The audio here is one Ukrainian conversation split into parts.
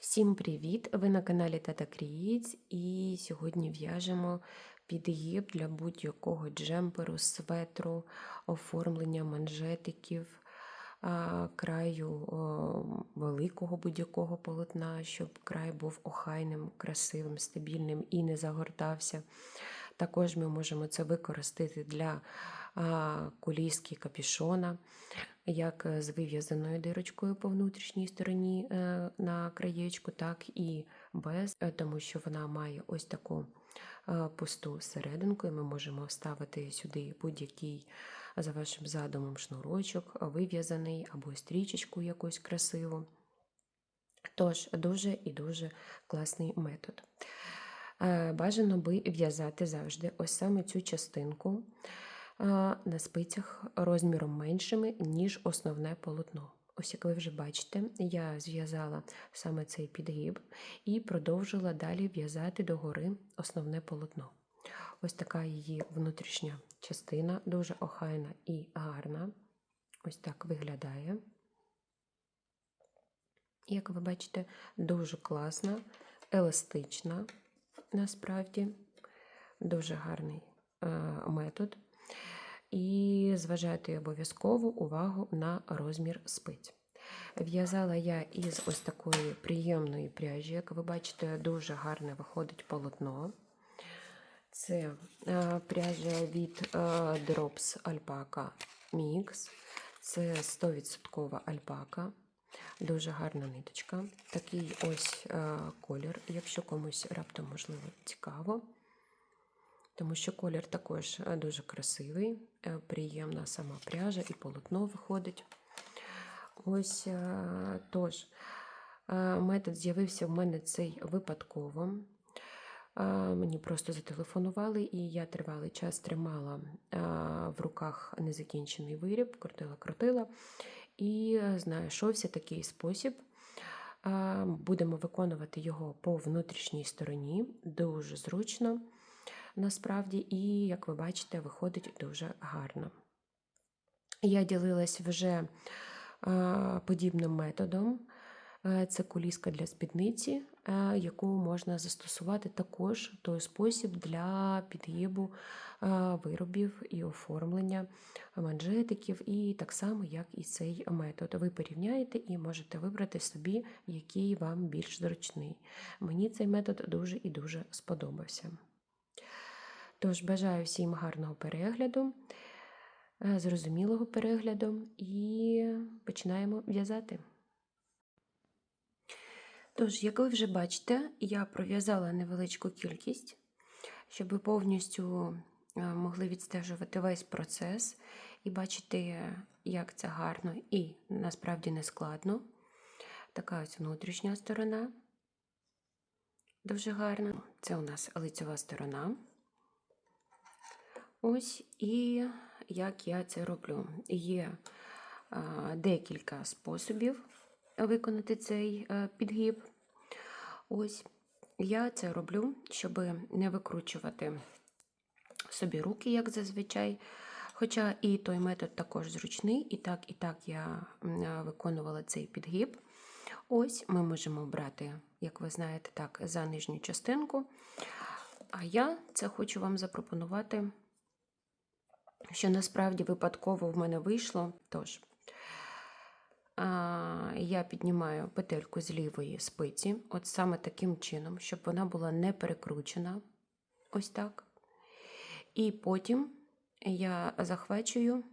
Всім привіт! Ви на каналі Тата Крієць і сьогодні в'яжемо підгіб для будь-якого джемперу, светру, оформлення манжетиків, краю великого будь-якого полотна, щоб край був охайним, красивим, стабільним і не загортався. Також ми можемо це використати для куліски капішона, як е, з вив'язаною дирочкою по внутрішній стороні е, на краєчку, так і без, е, тому що вона має ось таку пусту серединку, і ми можемо вставити сюди будь-який за вашим задумом шнурочок, вив'язаний або стрічечку якусь красиву. Тож, дуже і дуже класний метод. Бажано би в'язати завжди ось саме цю частинку на спицях розміром меншими, ніж основне полотно. Ось як ви вже бачите, я зв'язала саме цей підгиб і продовжила далі в'язати догори основне полотно. Ось така її внутрішня частина, дуже охайна і гарна. Ось так виглядає. Як ви бачите, дуже класна, еластична, насправді, дуже гарний е, метод. І зважайте обов'язково увагу на розмір спиць. В'язала я із ось такої приємної пряжі, як ви бачите, дуже гарне виходить полотно. Це е, пряжа від е, Drops Alpaca Mix. Це 100% альпака. Дуже гарна ниточка. Такий ось е, колір, якщо комусь раптом можливо цікаво. Тому що колір також е, дуже красивий, е, приємна сама пряжа і полотно виходить. Ось е, тож, метод з'явився в мене цей випадково. Мені просто зателефонували, і я тривалий час тримала в руках незакінчений виріб, крутила-крутила. І знайшовся такий спосіб. Будемо виконувати його по внутрішній стороні, дуже зручно, насправді, і, як ви бачите, виходить дуже гарно. Я ділилась вже е, подібним методом. Е, Це куліска для спідниці, е, яку можна застосувати також той спосіб для підгибу е, виробів і оформлення манжетиків, і так само, як і цей метод. Ви порівняєте і можете вибрати собі, який вам більш зручний. Мені цей метод дуже і дуже сподобався. Тож, бажаю всім гарного перегляду, е, зрозумілого перегляду, і починаємо в'язати. Тож, як ви вже бачите, я пров'язала невеличку кількість, щоб ви повністю е, могли відстежувати весь процес і бачити, як це гарно і насправді не складно. Така ось внутрішня сторона. Дуже гарна. Це у нас лицева сторона. Ось і як я це роблю. Є декілька способів виконати цей а, підгиб. Ось я це роблю, щоб не викручувати собі руки, як зазвичай. Хоча і той метод також зручний, і так, і так я виконувала цей підгиб. Ось ми можемо брати, як ви знаєте, так, за нижню частинку. А я це хочу вам запропонувати, що насправді випадково в мене вийшло. Тож, я піднімаю петельку з лівої спиці, от саме таким чином, щоб вона була не перекручена. Ось так. І потім я захвачую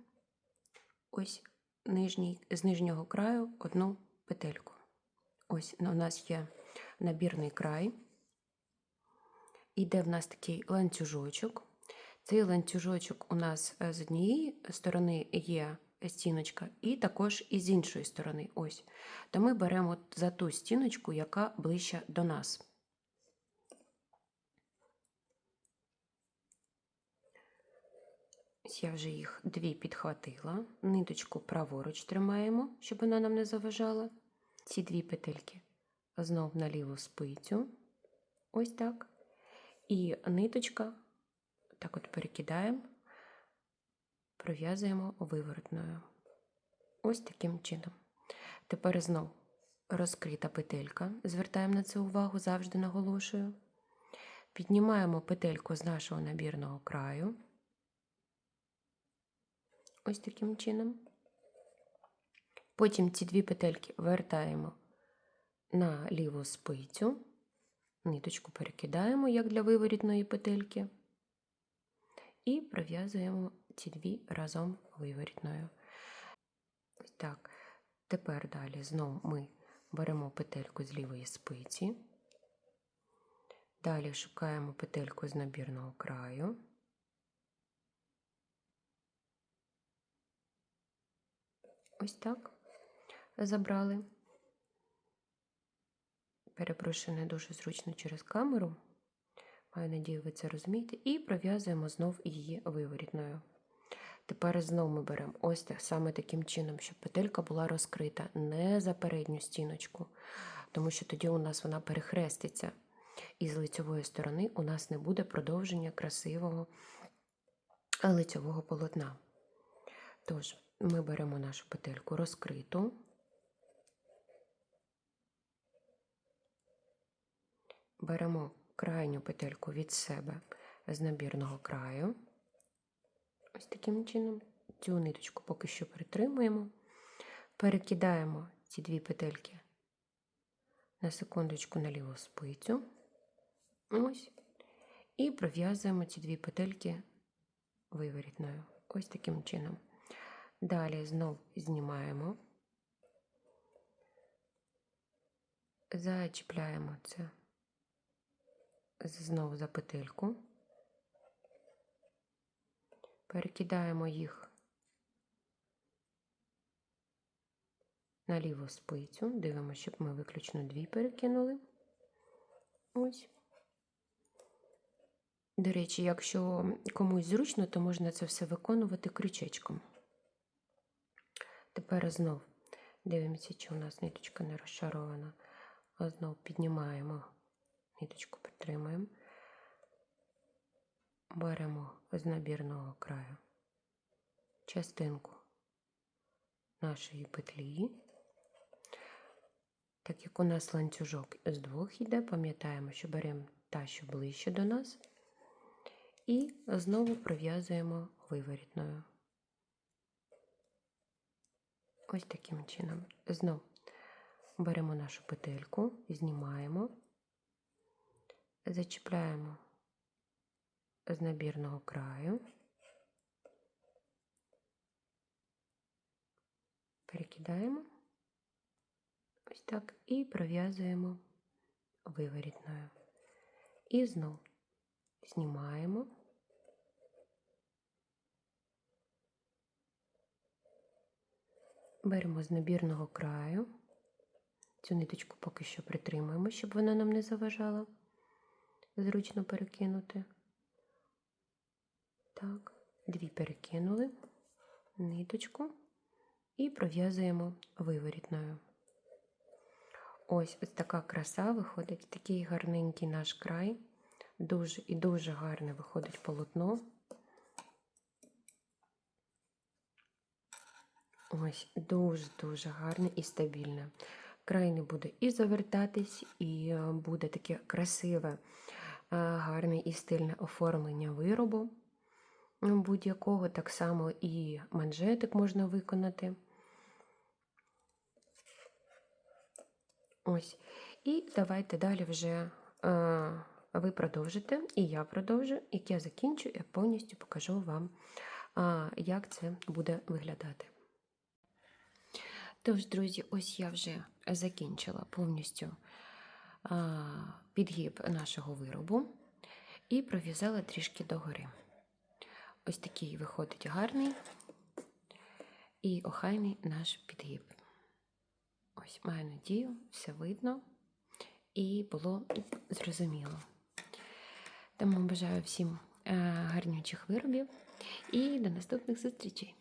ось нижній, з нижнього краю одну петельку. Ось у нас є набірний край. Іде в нас такий ланцюжочок. Цей ланцюжочок у нас е, з однієї сторони є стіночка, і також і з іншої сторони. Ось. То ми беремо за ту стіночку, яка ближче до нас. Я вже їх дві підхватила. Ниточку праворуч тримаємо, щоб вона нам не заважала. Ці дві петельки знов на ліву спицю. Ось так. І ниточка, так от перекидаємо, пров'язуємо виворотною. Ось таким чином. Тепер знов розкрита петелька. Звертаємо на це увагу, завжди наголошую. Піднімаємо петельку з нашого набірного краю. Ось таким чином. Потім ці дві петельки вертаємо на ліву спицю, ниточку перекидаємо, як для виворітної петельки, і пров'язуємо ці дві разом виворітною. Так. Тепер далі знову ми беремо петельку з лівої спиці, далі шукаємо петельку з набірного краю. Ось так забрали. Перепрошую, не дуже зручно через камеру. Маю надію, ви це розумієте. І пров'язуємо знов її виворітною. Тепер знову ми беремо ось так, саме таким чином, щоб петелька була розкрита не за передню стіночку, тому що тоді у нас вона перехреститься. І з лицьової сторони у нас не буде продовження красивого лицьового полотна. Тож, ми беремо нашу петельку розкриту. Беремо крайню петельку від себе з набірного краю. Ось таким чином. Цю ниточку поки що притримуємо. Перекидаємо ці дві петельки на секундочку на ліву спицю. Ось. І пров'язуємо ці дві петельки виворітною. Ось таким чином. Далі знов знімаємо, зачіпляємо це знову за петельку, перекидаємо їх на ліву спицю, дивимося, щоб ми виключно дві перекинули. Ось. До речі, якщо комусь зручно, то можна це все виконувати крючечком. Тепер знов дивимося, чи у нас ниточка не розшарована. А знов піднімаємо, ниточку притримуємо, беремо з набірного краю частинку нашої петлі. Так як у нас ланцюжок з двох йде, пам'ятаємо, що беремо та, що ближче до нас, і знову пров'язуємо виворітною. Ось таким чином. Знов беремо нашу петельку, знімаємо, зачіпляємо з набірного краю, перекидаємо ось так і пров'язуємо виворітною. І знов знімаємо. Беремо з набірного краю. Цю ниточку поки що притримуємо, щоб вона нам не заважала. Зручно перекинути. Так, дві перекинули ниточку і пров'язуємо виворітною. Ось ось така краса виходить, такий гарненький наш край. Дуже і дуже гарне виходить полотно. Ось дуже-дуже гарне і стабільне. Край не буде і завертатись, і буде таке красиве, гарне і стильне оформлення виробу будь-якого, так само і манжетик можна виконати. Ось. І давайте далі вже е, ви продовжите, і я продовжу. Як я закінчу, я повністю покажу вам, е, як це буде виглядати. Тож, друзі, ось я вже закінчила повністю е, підгиб нашого виробу і пров'язала трішки догори. Ось такий виходить гарний і охайний наш підгиб. Ось, маю надію, все видно і було зрозуміло. Тому бажаю всім гарнючих виробів і до наступних зустрічей!